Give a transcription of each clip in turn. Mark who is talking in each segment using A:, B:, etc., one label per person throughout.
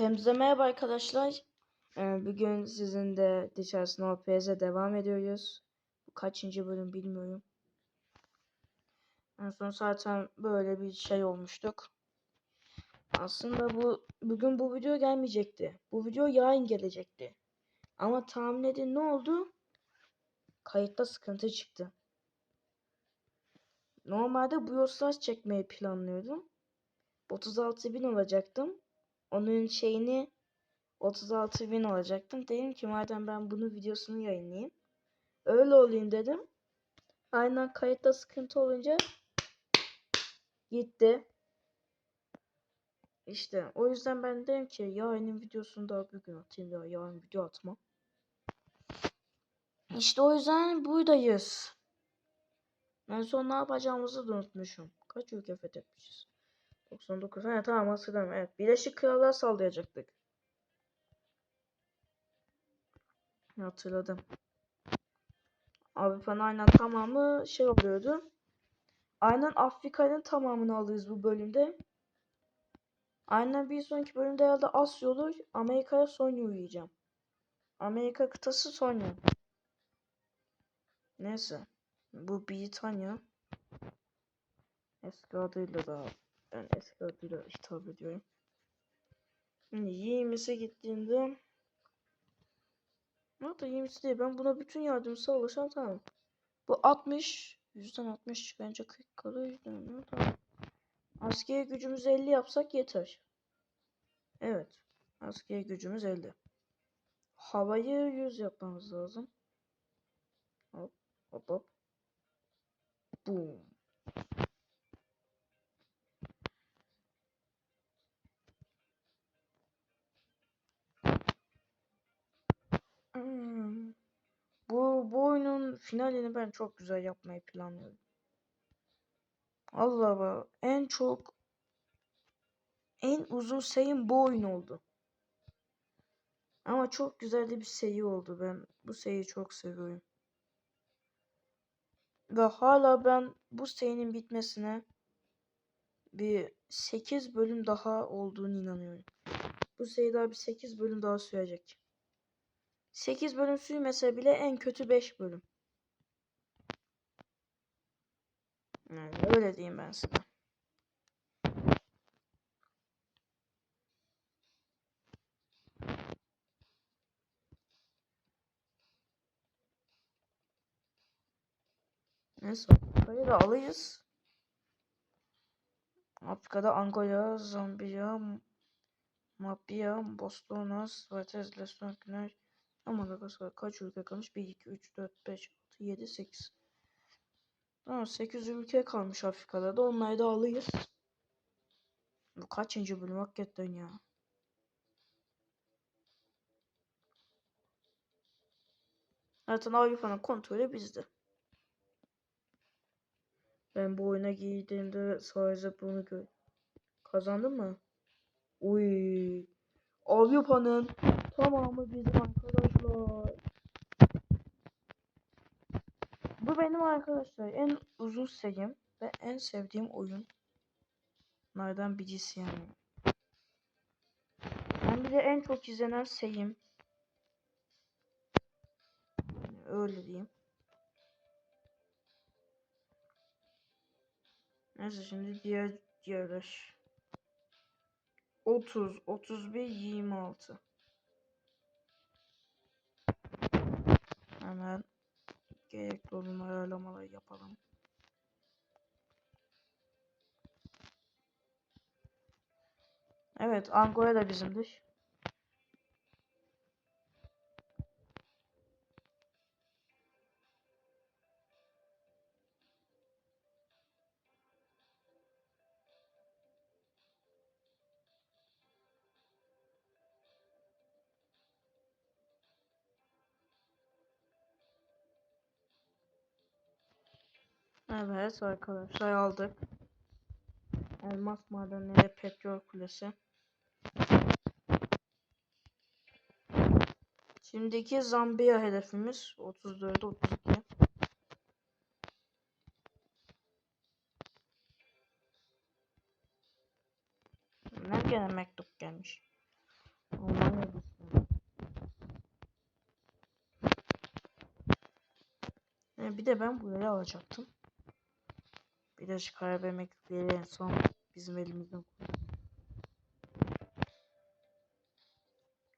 A: Hepinize merhaba arkadaşlar. Ee, bugün sizin de dışarısına OPS'e devam ediyoruz. Bu kaçıncı bölüm bilmiyorum. En son zaten böyle bir şey olmuştuk. Aslında bu bugün bu video gelmeyecekti. Bu video yarın gelecekti. Ama tahmin edin ne oldu? Kayıtta sıkıntı çıktı. Normalde bu yoslar çekmeyi planlıyordum. 36.000 olacaktım. Onun şeyini 36 bin alacaktım. Dedim ki madem ben bunu videosunu yayınlayayım. Öyle olayım dedim. Aynen kayıtta sıkıntı olunca gitti. İşte o yüzden ben dedim ki yarının videosunu daha bugün atayım ya yarın video atma. İşte o yüzden buradayız. En son ne yapacağımızı da unutmuşum. Kaç ülke fethetmişiz? 99. Ha tamam hatırladım. Evet. Birleşik Krallığa sallayacaktık. Hatırladım. Avrupa'nın aynen tamamı şey oluyordu. Aynen Afrika'nın tamamını alırız bu bölümde. Aynen bir sonraki bölümde herhalde Asya olur. Amerika'ya Sonya uyuyacağım. Amerika kıtası Sonya. Neyse. Bu Britanya. Eski adıyla da ben eski adıyla hitap ediyorum. Şimdi 20'se gittiğinde Hatta 20'si değil. Ben buna bütün yardım sağlasam tamam. Bu 60. Yüzden 60 çıkınca 40 kalıyor. Yüzden tamam. Askeri gücümüz 50 yapsak yeter. Evet. Askeri gücümüz 50. Havayı 100 yapmamız lazım. Hop hop hop. Boom. Hmm. Bu, bu oyunun finalini ben çok güzel yapmayı planlıyorum. Allah Allah. En çok en uzun sayım bu oyun oldu. Ama çok güzel de bir seri oldu. Ben bu seriyi çok seviyorum. Ve hala ben bu serinin bitmesine bir 8 bölüm daha olduğunu inanıyorum. Bu seri daha bir 8 bölüm daha sürecek. 8 bölüm sürmese bile en kötü 5 bölüm. Yani öyle diyeyim ben size. Neyse Afrika'yı da alırız. Afrika'da Angola, Zambiya, Mapia, Botswana, Vates, Lesotho, Güney, Madagaskar kaç ülke kalmış? 1, 2, 3, 4, 5, 6, 7, 8. Tamam 8 ülke kalmış Afrika'da da onları da alırız. Bu kaçıncı bölüm hakikaten ya. Zaten Avrupa'nın kontrolü bizde. Ben bu oyuna girdiğimde sadece bunu gör. Kazandın mı? Uy. Avrupa'nın tamamı bizim arkadaşlar. Bu benim arkadaşlar en uzun serim ve en sevdiğim oyunlardan birisi yani. Ben bir de en çok izlenen serim. Yani öyle diyeyim. Neyse şimdi diğer diğerler. 30, 31, 26. Hemen gerekli olan ayarlamaları yapalım. Evet, Angola da bizimdir. Evet arkadaşlar aldık. Elmas madenleri petrol kulesi. Şimdiki Zambiya hedefimiz 34 32. Ne gene mektup gelmiş. Almanya. Yani bir de ben burayı alacaktım. Birleşik Arap Emirlikleri en son bizim elimizden kurtuldu.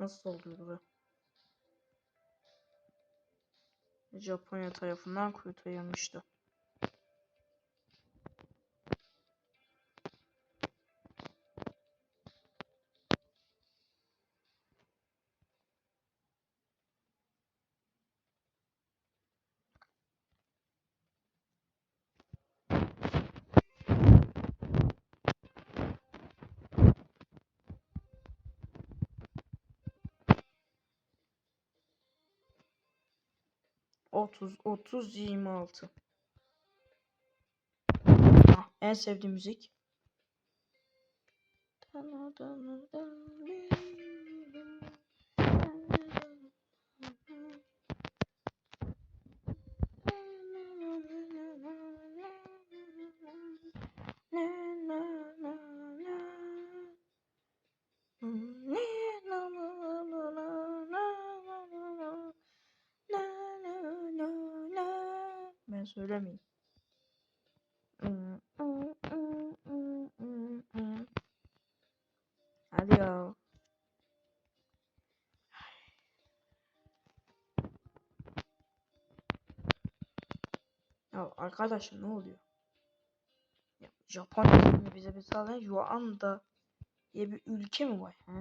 A: Nasıl oluyor bu? Japonya tarafından kurtarılmıştı. Otuz, otuz, yirmi altı. Ah, en sevdiğim müzik. Ben söylemeyeyim. Hadi ya. Ya arkadaşım ne oluyor? Ya Japonya şimdi bize bir sağlayan Yuanda diye bir ülke mi var? He.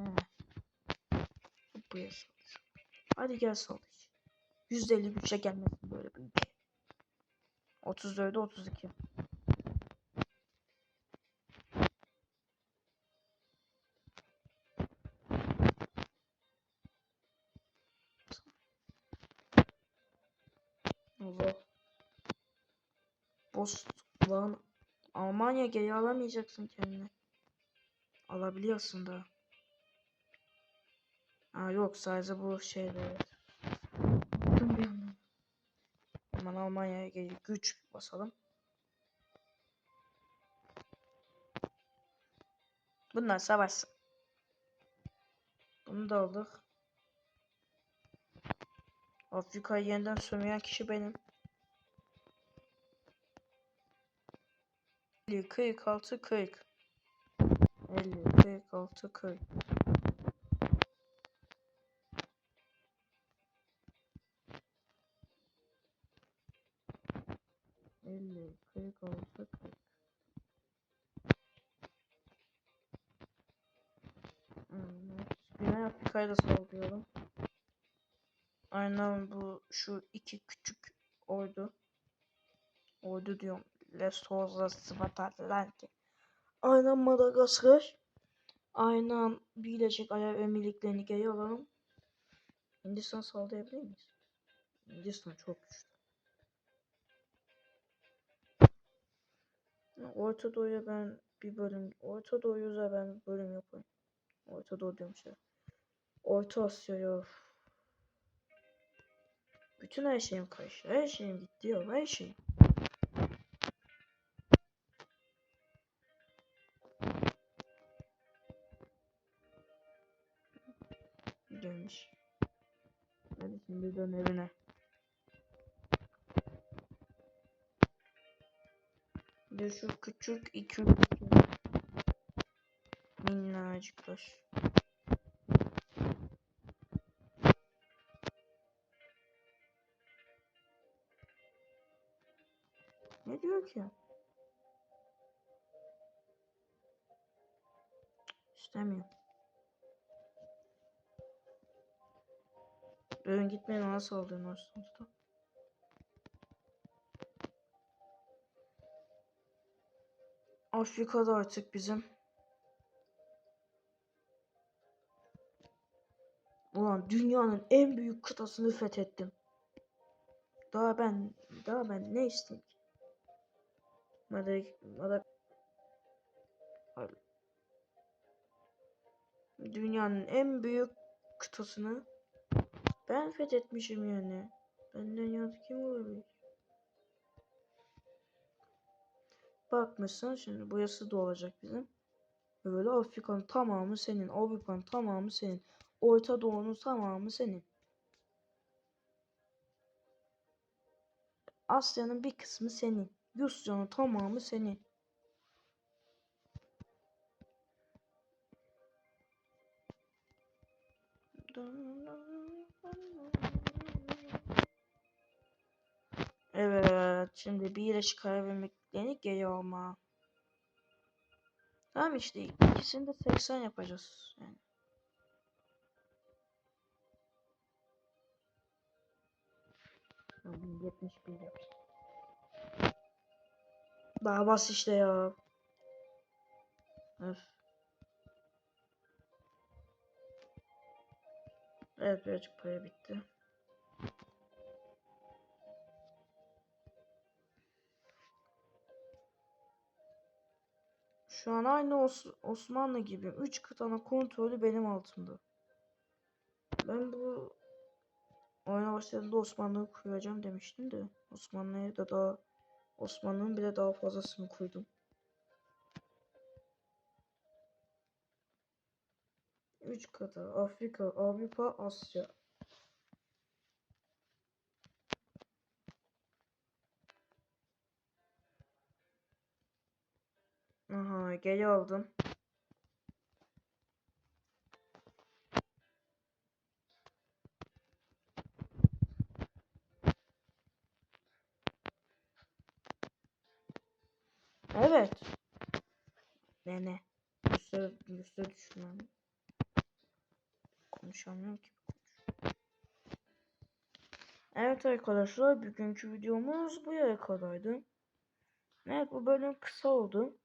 A: Buraya sallayacağım. Hadi gel. %50 bütçe gelmesin böyle bir ülke. 34'e 32. Allah. Bostovan. Almanya geri alamayacaksın kendini. Alabiliyorsun da. Ha yok sadece bu yandan. Hemen Almanya'ya güç basalım. Bunlar savaşsın. Bunu da aldık. Afrika'yı yeniden sömüren kişi benim. 50, 46, 40. 50, 46, 40. Elli, kırk altı, kırk. Evet. Güney Afrika'yı da sallıyorum. Aynen bu şu iki küçük ordu. Ordu diyorum. Lesotho, Swaziland. Aynen Madagaskar. Aynen Birleşik Arap Emirlikleri'ni geri alalım. Hindistan saldırabilir miyiz? Hindistan çok güçlü. Orta Doğu'ya ben bir bölüm, Orta Doğu'ya ben bir bölüm yapayım. Orta Doğu diyorum şey. Orta Asya'ya of. Bütün her şeyim karıştı. Her şeyim gitti ya. Her şeyim. Gelmiş. Hadi şimdi dön evine. De şu küçük iki. Minnacıklar. Ne diyor ki? İstemiyor. Ön gitmeye nasıl aldın aslında? Afrika'da artık bizim. Ulan dünyanın en büyük kıtasını fethettim. Daha ben daha ben ne isteyeyim ki? Madak Madak. Dünyanın en büyük kıtasını ben fethetmişim yani. Benden yanı kim olabilir? Bakmışsın şimdi burası da olacak bizim. Böyle Afrika'nın tamamı senin, Avrupa'nın tamamı senin. Orta Doğu'nun tamamı senin. Asya'nın bir kısmı senin. Rusya'nın tamamı senin. Evet, şimdi bir ile çıkarabilmeklerini geri alma. Tamam işte ikisini de 80 yapacağız. Yani. Abi 71 yapacağız. Daha bas işte ya. Öf. Evet birazcık para bitti. Şu an aynı Os Osmanlı gibi 3 kıtanın kontrolü benim altımda. Ben bu oyuna başladığımda Osmanlı'yı kuracağım demiştim de Osmanlı'ya da daha Osmanlı'nın bile daha fazlasını koydum. Üç kıta Afrika, Avrupa, Asya. Geri. Evet. Ne ne? Üste, üste düşmem. Konuşamıyorum ki. Evet arkadaşlar bugünkü videomuz bu yere kadardı. Evet bu bölüm kısa oldu.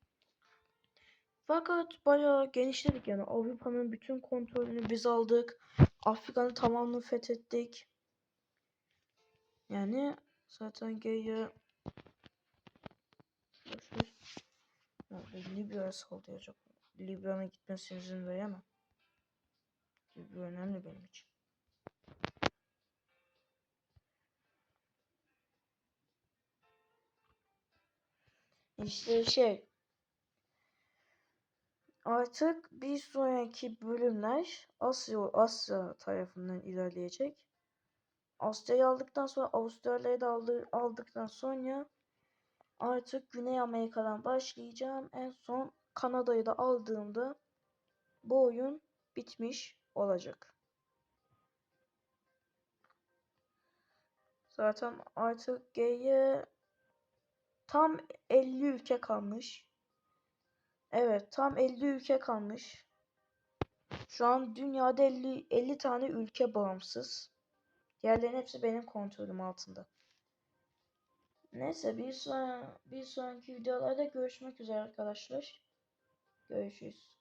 A: Fakat bayağı genişledik yani Avrupa'nın bütün kontrolünü biz aldık. Afrika'nın tamamını fethettik. Yani zaten G'ye Libya'ya saldıracak. Libya'nın gitmesine izin veremem. Libya önemli benim için. İşte şey Artık bir sonraki bölümler Asya Asya tarafından ilerleyecek. Asya'yı aldıktan sonra Avustralya'yı da aldı, aldıktan sonra artık Güney Amerika'dan başlayacağım. En son Kanada'yı da aldığımda bu oyun bitmiş olacak. Zaten artık G'ye tam 50 ülke kalmış. Evet tam 50 ülke kalmış. Şu an dünyada 50, 50 tane ülke bağımsız. Diğerlerinin hepsi benim kontrolüm altında. Neyse bir, sonra, bir sonraki videolarda görüşmek üzere arkadaşlar. Görüşürüz.